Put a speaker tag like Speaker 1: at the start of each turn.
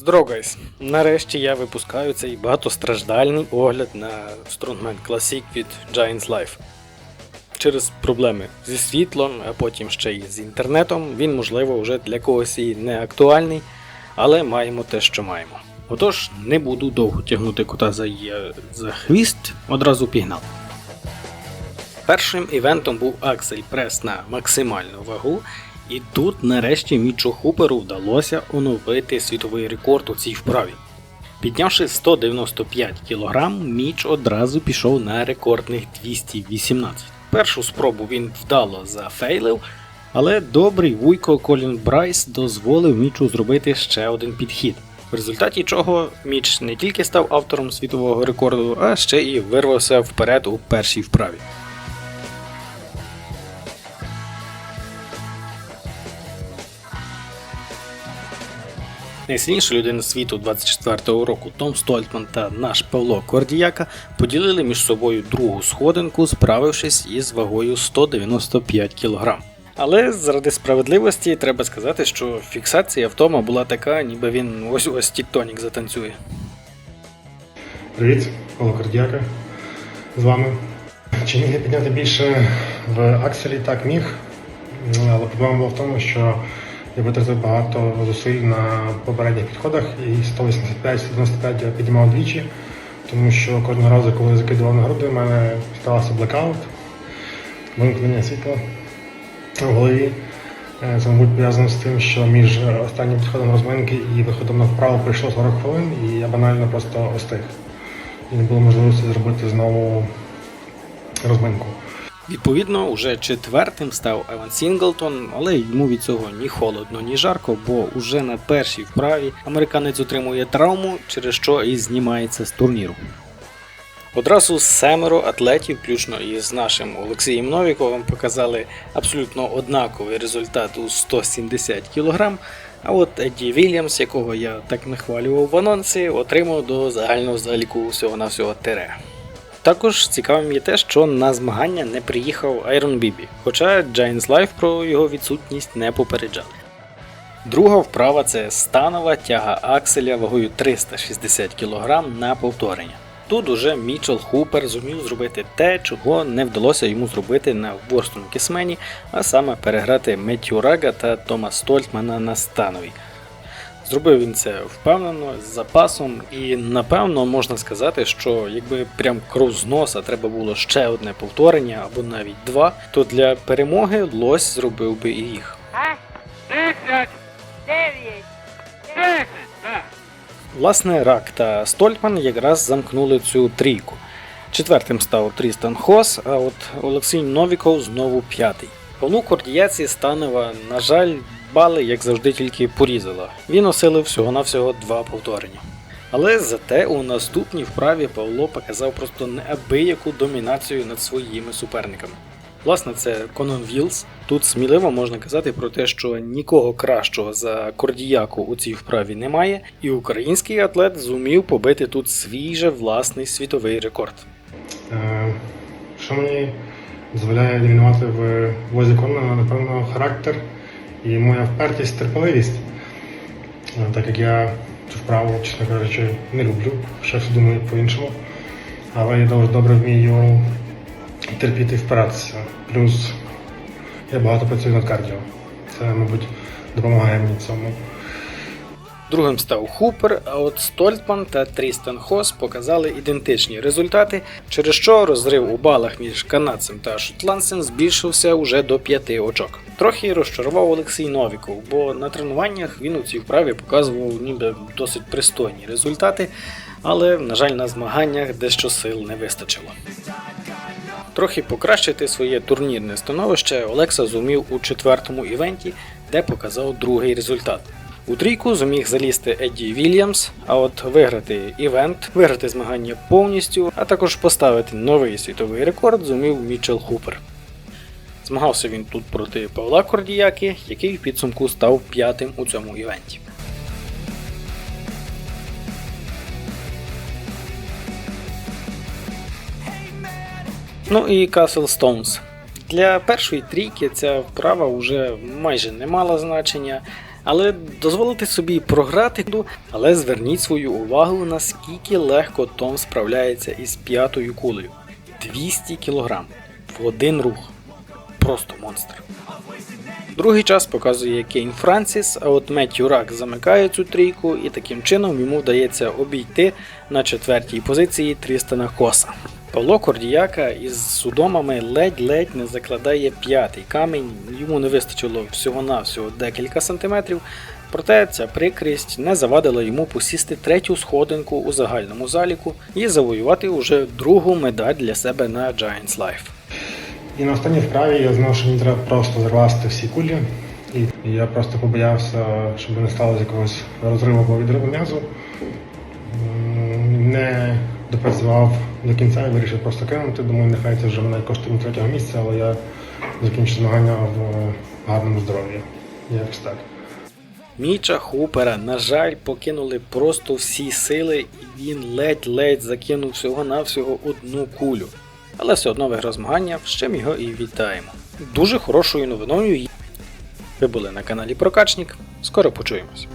Speaker 1: Здрогайс. Нарешті я випускаю цей багатостраждальний огляд на Strongman Classic від Giants Life. Через проблеми зі світлом, а потім ще й з інтернетом, він, можливо, вже для когось і не актуальний, але маємо те, що маємо. Отож, не буду довго тягнути кота за, за хвіст, одразу пігнав. Першим івентом був Аксель Прес на максимальну вагу, і тут нарешті Мічу Хуперу вдалося оновити світовий рекорд у цій вправі. Піднявши 195 кг, Міч одразу пішов на рекордних 218. Першу спробу він вдало зафейлив, але добрий вуйко Колін Брайс дозволив Мічу зробити ще один підхід. В результаті чого Міч не тільки став автором світового рекорду, а ще і вирвався вперед у першій вправі. Найсильніша людина світу 24-го року Том Стольтман та наш Павло Кордіяка поділили між собою другу сходинку, справившись із вагою 195 кг. Але заради справедливості треба сказати, що фіксація в Тома була така, ніби він ось ось тіктонік затанцює.
Speaker 2: Привіт, Павло Кардіака з вами. Чи міг я підняти більше в Акселі? Так міг. Але проблема була в тому, що я витратив багато зусиль на попередніх підходах і 185-195 я піднімав двічі, тому що кожного разу, коли я закидував на груди, в мене ставався блекаут, вимкнення світла в голові. Е, Це, мабуть, пов'язано з тим, що між останнім підходом розминки і виходом на вправо пройшло 40 хвилин, і я банально просто остиг і не було можливості зробити знову розминку.
Speaker 1: Відповідно, уже четвертим став Еван Сінглтон, але йому від цього ні холодно, ні жарко, бо уже на першій вправі американець отримує травму, через що і знімається з турніру. Одразу семеро атлетів, включно із нашим Олексієм Новіковим, показали абсолютно однаковий результат у 170 кг. А от Едді Вільямс, якого я так нахвалював в анонсі, отримав до загального заліку всього-навсього тире. Також цікавим є те, що на змагання не приїхав Айрон Бібі, хоча Giants Life про його відсутність не попереджали. Друга вправа це станова тяга акселя вагою 360 кг на повторення. Тут уже Мічел Хупер зумів зробити те, чого не вдалося йому зробити на Ворстон Кісмені, а саме переграти Меттю Рага та Тома Стольтмана на становій. Зробив він це впевнено, з запасом, і напевно можна сказати, що якби прям кров з носа треба було ще одне повторення або навіть два, то для перемоги лось зробив би і їх. Власне, Рак та Стольтман якраз замкнули цю трійку. Четвертим став Трістан Хос, а от Олексій Новіков знову п'ятий. Павлу Кордіяці Станова, на жаль, бали, як завжди, тільки порізала. Він осилив всього-навсього два повторення. Але зате у наступній вправі Павло показав просто неабияку домінацію над своїми суперниками. Власне, це Конон Вілс. Тут сміливо можна казати про те, що нікого кращого за Кордіяку у цій вправі немає, і український атлет зумів побити тут свій же власний світовий рекорд.
Speaker 2: Е, Що мені дозволяє домінувати в возі Конана, напевно, характер і моя впертість, терпеливість. Е, Так як я цю вправу, чесно кажучи, не люблю, все думаю по-іншому. Але я дуже добре вмію терпіти і впиратися. Плюс я багато працюю над кардіо. Це, мабуть, допомагає мені цьому.
Speaker 1: Другим став Хупер, а от Стольтман та Трістан Хос показали ідентичні результати, через що розрив у балах між канадцем та шотландцем збільшився уже до п'яти очок. Трохи розчарував Олексій Новіков, бо на тренуваннях він у цій вправі показував ніби досить пристойні результати, але, на жаль, на змаганнях дещо сил не вистачило. Трохи покращити своє турнірне становище Олекса зумів у четвертому івенті, де показав другий результат. У трійку зуміг залізти Едді Вільямс, а от виграти івент, виграти змагання повністю, а також поставити новий світовий рекорд зумів Мічел Хупер. Змагався він тут проти Павла Кордіяки, який в підсумку став п'ятим у цьому івенті. Ну і Castle Stones. Для першої трійки ця вправа вже майже не мала значення. Але дозволити собі програти, ну, але зверніть свою увагу, наскільки легко Том справляється із п'ятою кулею. 200 кг в один рух. Просто монстр. Другий час показує Кейн Франсіс, а от Меттью Рак замикає цю трійку і таким чином йому вдається обійти на четвертій позиції Трістана Коса. Павло Кордіяка із судомами ледь-ледь не закладає п'ятий камінь, йому не вистачило всього-навсього декілька сантиметрів, проте ця прикрість не завадила йому посісти третю сходинку у загальному заліку і завоювати уже другу медаль для себе на Giants Life.
Speaker 2: І на останній вправі я знав, що мені треба просто зарвасти всі кулі. І я просто побоявся, щоб не сталося якогось розриву або відриву м'язу. Не допрацював до кінця і вирішив просто кинути. Думаю, нехай це вже мене коштує третього місця, але я закінчу змагання в гарному здоров'ї. Якось так.
Speaker 1: Міча Хупера, на жаль, покинули просто всі сили, і він ледь-ледь закинув всього-навсього одну кулю. Але все одно виграв змагання, з чим його і вітаємо. Дуже хорошою новиною. Ви були на каналі Прокачник. Скоро почуємось.